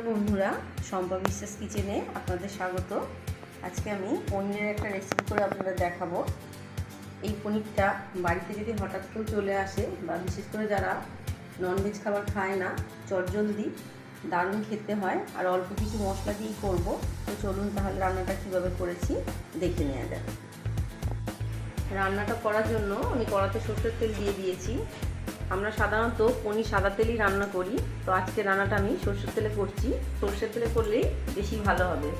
নমস্কার বন্ধুরা, শম্পা বিশ্বাস কিচেনে আপনাদের স্বাগত। আজকে আমি পনিরের একটা রেসিপি করে আপনাদের দেখাবো। এই পনিরটা বাড়িতে যদি হঠাৎ কেউ চলে আসে বা বিশেষ করে যারা ননভেজ খাবার খায় না, চটজলদি দারুণ খেতে হয়। আর অল্প কিছু মশলা দিয়েই করব। তো চলুন তাহলে রান্নাটা কীভাবে করেছি, দেখে নেওয়া যাক। রান্নাটা করার জন্য আমি কড়াতে সর্ষের তেল দিয়ে দিয়েছি। আমরা সাধারণত পনির সাদা তেলই রান্না করি। তো আজকে রান্নাটা আমি সর্ষের তেলে করছি। সর্ষের তেলে করলেই বেশি ভালো হবে।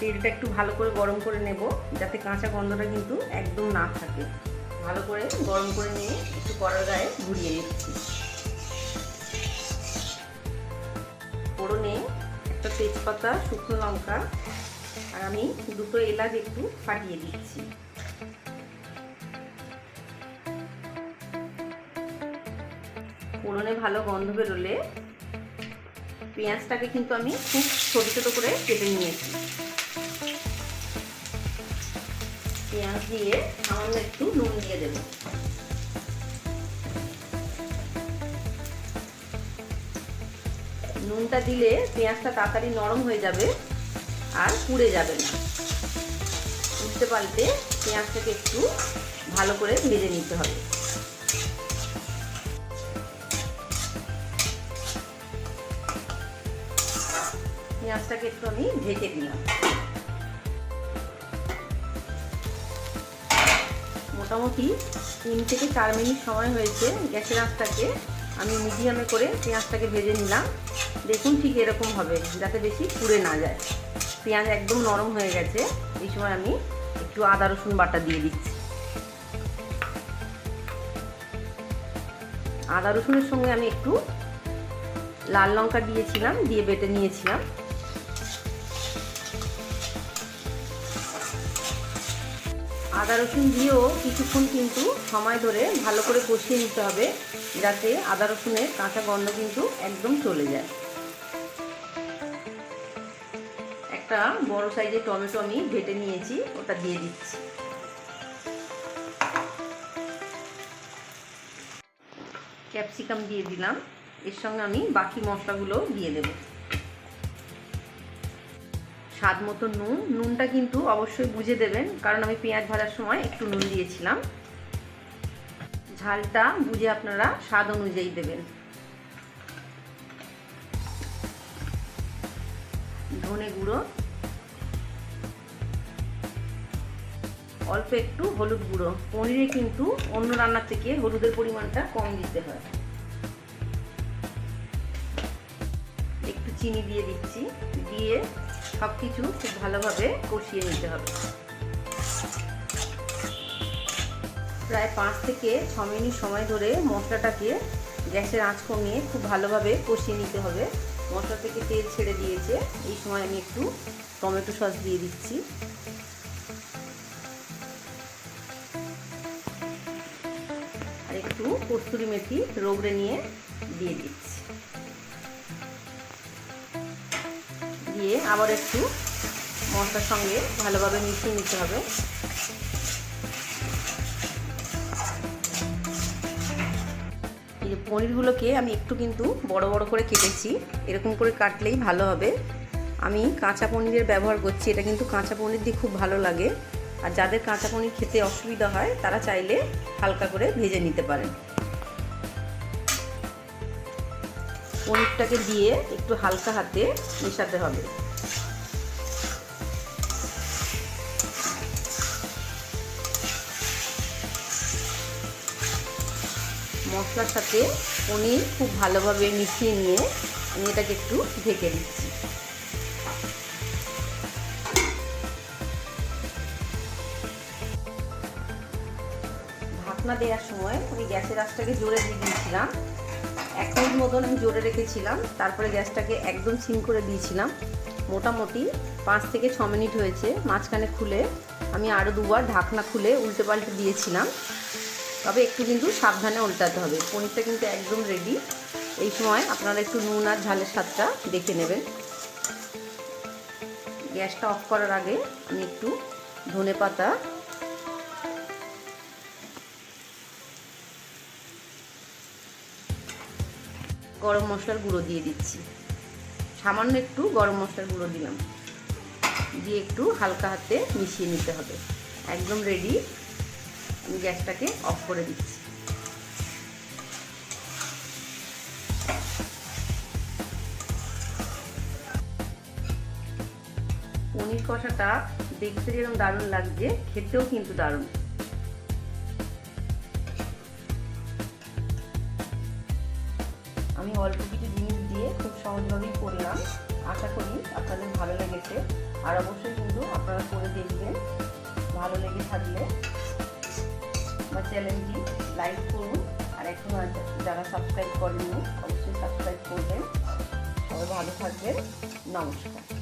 তেলটা একটু ভালো করে গরম করে নেব, যাতে কাঁচা গন্ধটা কিন্তু একদম না থাকে। ভালো করে গরম করে নিয়ে একটু কড়ার গায়ে ঘুরিয়ে নিচ্ছি। ফোড়নে একটা তেজপাতা, শুকনো লঙ্কা, আর আমি দুটো এলাচ একটু ফাটিয়ে দিচ্ছি। ফোড়নে ভালো গন্ধ বেরোলে পেঁয়াজটাকে কিন্তু আমি খুব ছোট ছোট করে কেটে নিয়েছি। পেঁয়াজ দিয়ে সামান্য একটু নুন দিয়ে দেব। নুনটা দিলে পেঁয়াজটা তাড়াতাড়ি নরম হয়ে যাবে আর পুড়ে যাবে না। উল্টে পাল্টে পেঁয়াজটাকে একটু ভালো করে ভেজে নিতে হবে। পেঁয়াজটাকে একটু আমি ঢেকে দিলাম। মোটামুটি তিন থেকে চার মিনিট সময় হয়েছে গ্যাসের আঁচটাকে। আমি মিডিয়ামে করে পেঁয়াজটাকে ভেজে নিলাম। দেখুন ঠিক এরকম হবে, যাতে বেশি পুড়ে না যায়। পেঁয়াজ একদম নরম হয়ে গেছে, এই সময় আমি একটু আদা, রসুন বাটা দিয়ে দিচ্ছি। আদা, রসুনের সঙ্গে আমি একটু লাল লঙ্কা দিয়েছিলাম, দিয়ে বেটে নিয়েছিলাম। আদা রসুন দিয়েও কিছুক্ষণ কিন্তু সময় ধরে ভালো করে কষিয়ে নিতে হবে, যাতে আদা রসুনের কাঁচা গন্ধ কিন্তু একদম চলে যায়। একটা বড় সাইজের টমেটো আমি ভেটে নিয়েছি, ওটা দিয়ে দিচ্ছি। ক্যাপসিকাম দিয়ে দিলাম, এর সঙ্গে আমি বাকি মশলাগুলো দিয়ে দেব। স্বাদ মতো নুন। নুনটা কিন্তু অবশ্যই বুঝে দেবেন, কারণ আমি পেঁয়াজ ভাজার সময় একটু নুন দিয়েছিলাম। ঝালটা বুঝে আপনারা স্বাদ অনুযায়ী দেবেন। ধনে গুঁড়ো। অল্প একটু হলুদ গুঁড়ো। পনিরে কিন্তু অন্য রান্নার থেকে হলুদের পরিমাণটা কম দিতে হয়। চিনি দিয়ে দিচ্ছি, দিয়ে সব কিছু খুব ভালোভাবে কষিয়ে নিতে হবে। প্রায় পাঁচ থেকে ছ মিনিট সময় ধরে মশলাটাকে গ্যাসের আঁচ কমিয়ে খুব ভালোভাবে কষিয়ে নিতে হবে। মশলা থেকে তেল ছেড়ে দিয়েছে, এই সময় আমি একটু টমেটো সস দিয়ে দিচ্ছি। আর একটু কস্তুরি মেথি রোগড়ে নিয়ে দিয়ে দিচ্ছি। দিয়ে আবার একটু মশলার সঙ্গে ভালোভাবে মিশিয়ে নিতে হবে। এই পনিরগুলোকে আমি একটু কিন্তু বড় বড় করে কেটেছি, এরকম করে কাটলেই ভালো হবে। আমি কাঁচা পনিরের ব্যবহার করছি, এটা কিন্তু কাঁচা পনির দিয়ে খুব ভালো লাগে। আর যাদের কাঁচা পনির খেতে অসুবিধা হয়, তারা চাইলে হালকা করে ভেজে নিতে পারেন। পনিরটাকে দিয়ে একটু হালকা হাতে মেশাতে হবে। মশলার সাথে পনির খুব ভালোভাবে মিশিয়ে নিয়ে আমি এটাকে একটু ঢেকে দিচ্ছি। ঢাকনা দেওয়ার সময় আমি গ্যাসের আঁচটাকে জোরে দিয়ে দিয়েছিলাম। এক মিনিট মতন আমি জোরে রেখেছিলাম, তারপরে গ্যাসটাকে একদম সিম করে দিয়েছিলাম। মোটামুটি পাঁচ থেকে ছ মিনিট হয়েছে মাঝখানে খুলে। আমি আরও দুবার ঢাকনা খুলে উল্টে পাল্টে দিয়েছিলাম। তবে একটু কিন্তু সাবধানে উল্টাতে হবে। পনিরটা কিন্তু একদম রেডি এই সময় আপনারা একটু নুন আর ঝালের স্বাদটা দেখে নেবেন। গ্যাসটা অফ করার আগে আমি একটু ধনে পাতা গরম মশলার গুঁড়ো দিয়ে দিচ্ছি। সামান্য একটু গরম মশলার গুঁড়ো দিলাম। দিয়ে একটু হালকা হাতে মিশিয়ে নিতে হবে। একদম রেডি আমি গ্যাসটাকে অফ করে দিচ্ছি। পনির কষাটা দেখতে যেরকম দারুণ লাগছে, খেতেও কিন্তু দারুণ। আমি অল্প কিছু জিনিস দিয়ে খুব সহজভাবেই করলাম। আশা করি আপনাদের ভালো লেগেছে। আর অবশ্যই কিন্তু আপনারা করে দেখবেন। ভালো লেগে থাকলে বা চ্যানেলটি লাইক করুন। আর এখন যারা সাবস্ক্রাইব করেননি, অবশ্যই সাবস্ক্রাইব করবেন। সবাই ভালো থাকবেন। নমস্কার।